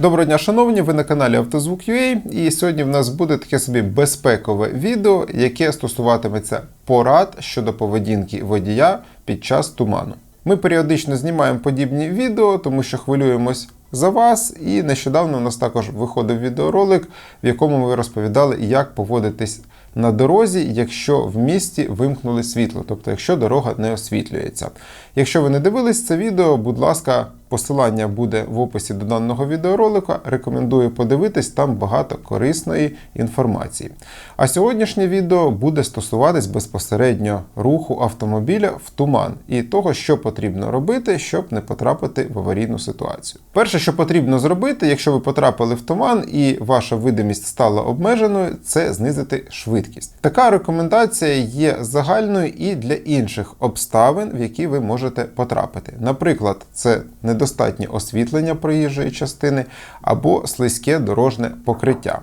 Доброго дня, шановні! Ви на каналі Автозвук.ua і сьогодні в нас буде таке собі безпекове відео, яке стосуватиметься порад щодо поведінки водія під час туману. Ми періодично знімаємо подібні відео, тому що хвилюємось за вас. І нещодавно у нас також виходив відеоролик, в якому ми розповідали, як поводитись на дорозі, якщо в місті вимкнули світло, тобто якщо дорога не освітлюється. Якщо ви не дивились це відео, будь ласка, посилання буде в описі до даного відеоролика. Рекомендую подивитись, там багато корисної інформації. А сьогоднішнє відео буде стосуватись безпосередньо руху автомобіля в туман і того, що потрібно робити, щоб не потрапити в аварійну ситуацію. Перше, що потрібно зробити, якщо ви потрапили в туман і ваша видимість стала обмеженою, це знизити швидкість. Така рекомендація є загальною і для інших обставин, в які ви можете потрапити. Наприклад, це недостатнє освітлення проїжджої частини або слизьке дорожне покриття.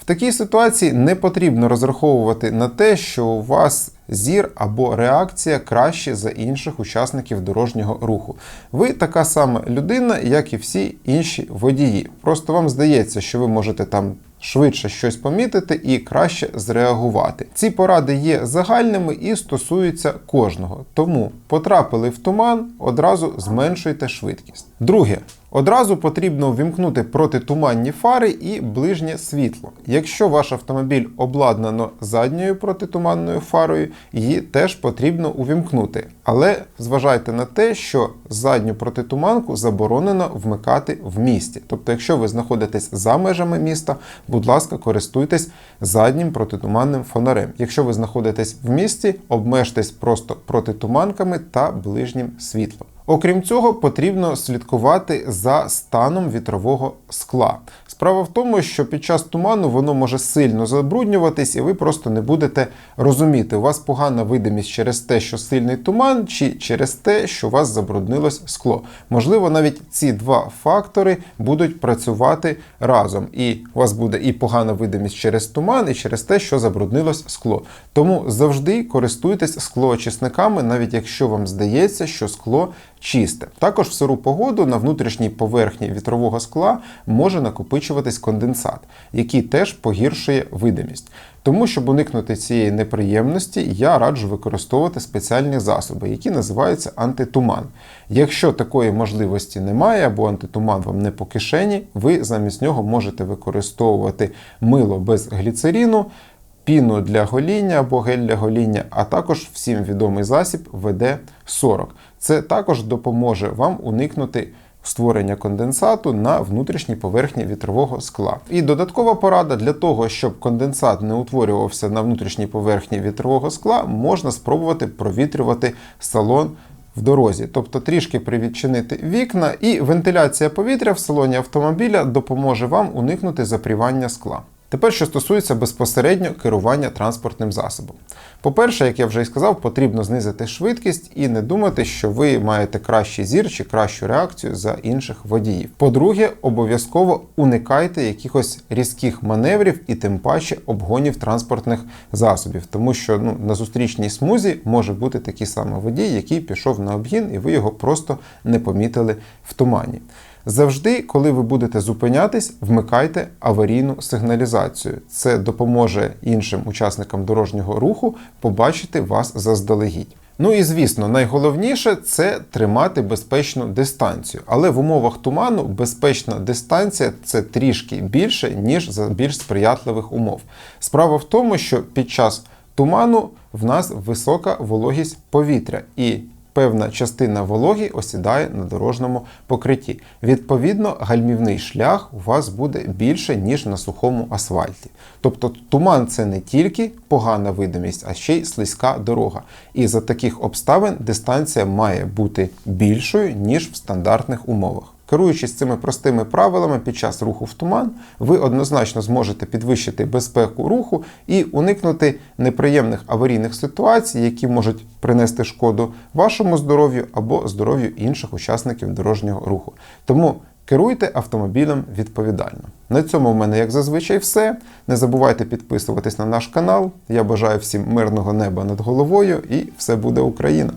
В такій ситуації не потрібно розраховувати на те, що у вас зір або реакція краще за інших учасників дорожнього руху. Ви така сама людина, як і всі інші водії. Просто вам здається, що ви можете там швидше щось помітити і краще зреагувати. Ці поради є загальними і стосуються кожного. Тому потрапили в туман, одразу зменшуйте швидкість. Друге. Одразу потрібно ввімкнути протитуманні фари і ближнє світло. Якщо ваш автомобіль обладнано задньою протитуманною фарою, її теж потрібно увімкнути. Але зважайте на те, що задню протитуманку заборонено вмикати в місті. Тобто, якщо ви знаходитесь за межами міста, будь ласка, користуйтесь заднім протитуманним фонарем. Якщо ви знаходитесь в місті, обмежтесь просто протитуманками та ближнім світлом. Окрім цього, потрібно слідкувати за станом вітрового скла. Справа в тому, що під час туману воно може сильно забруднюватись, і ви просто не будете розуміти, у вас погана видимість через те, що сильний туман, чи через те, що у вас забруднилось скло. Можливо, навіть ці два фактори будуть працювати разом. І у вас буде і погана видимість через туман, і через те, що забруднилось скло. Тому завжди користуйтесь склоочисниками, навіть якщо вам здається, що скло чисте. Також в сиру погоду на внутрішній поверхні вітрового скла може накопичуватись конденсат, який теж погіршує видимість. Тому, щоб уникнути цієї неприємності, я раджу використовувати спеціальні засоби, які називаються антитуман. Якщо такої можливості немає, або антитуман вам не по кишені, ви замість нього можете використовувати мило без гліцеріну, піну для гоління або гель для гоління, а також всім відомий засіб ВД-40. Це також допоможе вам уникнути створення конденсату на внутрішній поверхні вітрового скла. І додаткова порада для того, щоб конденсат не утворювався на внутрішній поверхні вітрового скла, можна спробувати провітрювати салон. В дорозі, тобто трішки привідчинити вікна, і вентиляція повітря в салоні автомобіля допоможе вам уникнути запрівання скла. Тепер, що стосується безпосередньо керування транспортним засобом. По-перше, як я вже і сказав, потрібно знизити швидкість і не думати, що ви маєте кращий зір чи кращу реакцію за інших водіїв. По-друге, обов'язково уникайте якихось різких маневрів і тим паче обгонів транспортних засобів, тому що ну, на зустрічній смузі може бути такий самий водій, який пішов на обгін, і ви його просто не помітили в тумані. Завжди, коли ви будете зупинятись, вмикайте аварійну сигналізацію. Це допоможе іншим учасникам дорожнього руху побачити вас заздалегідь. Ну і звісно, найголовніше це тримати безпечну дистанцію. Але в умовах туману безпечна дистанція це трішки більше, ніж за більш сприятливих умов. Справа в тому, що під час туману в нас висока вологість повітря і певна частина вологі осідає на дорожньому покритті. Відповідно, гальмівний шлях у вас буде більше, ніж на сухому асфальті. Тобто туман це не тільки погана видимість, а ще й слизька дорога. І за таких обставин дистанція має бути більшою, ніж в стандартних умовах. Керуючись цими простими правилами під час руху в туман, ви однозначно зможете підвищити безпеку руху і уникнути неприємних аварійних ситуацій, які можуть принести шкоду вашому здоров'ю або здоров'ю інших учасників дорожнього руху. Тому керуйте автомобілем відповідально. На цьому в мене, як зазвичай, все. Не забувайте підписуватись на наш канал. Я бажаю всім мирного неба над головою і все буде Україна!